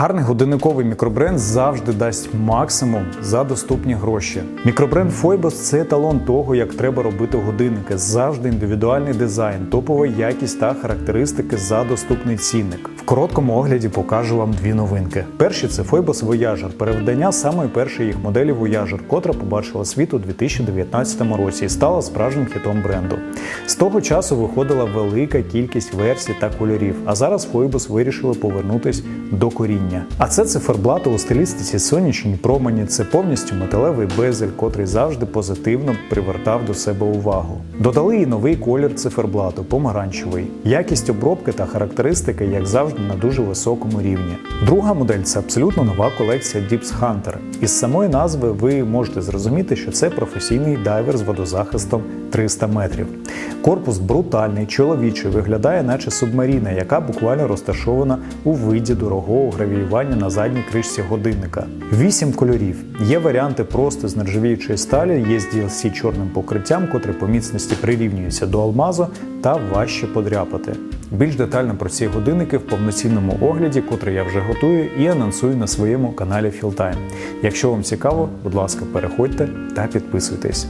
Гарний годинниковий мікробренд завжди дасть максимум за доступні гроші. Мікробренд Foibos – це еталон того, як треба робити годинники. Завжди індивідуальний дизайн, топова якість та характеристики за доступний цінник. В короткому огляді покажу вам дві новинки. Перші це Foibos Voyager, перевдання самої першої їх моделі Voyager, котра побачила світ у 2019 році і стала справжнім хітом бренду. З того часу виходила велика кількість версій та кольорів, а зараз Foibos вирішили повернутись до коріння. А це циферблати у стилістиці сонячні промені. Це повністю металевий безель, котрий завжди позитивно привертав до себе увагу. Додали і новий колір циферблату помаранчевий. Якість обробки та характеристики, як завжди, на дуже високому рівні. Друга модель це абсолютно нова колекція Dips Hunter. Із самої назви ви можете зрозуміти, що це професійний дайвер з водозахистом 300 метрів. Корпус брутальний, чоловічий, виглядає, наче субмаріна, яка буквально розташована у виді дорогого гравіювання на задній кришці годинника. Вісім кольорів. Є варіанти просто з нержавіючої сталі, є з DLC чорним покриттям, котре по міцності прирівнюється до алмазу та важче подряпати. Більш детально про ці годинники в повноцінному огляді, котрий я вже готую і анонсую на своєму каналі Fieldtime. Якщо вам цікаво, будь ласка, переходьте та підписуйтесь.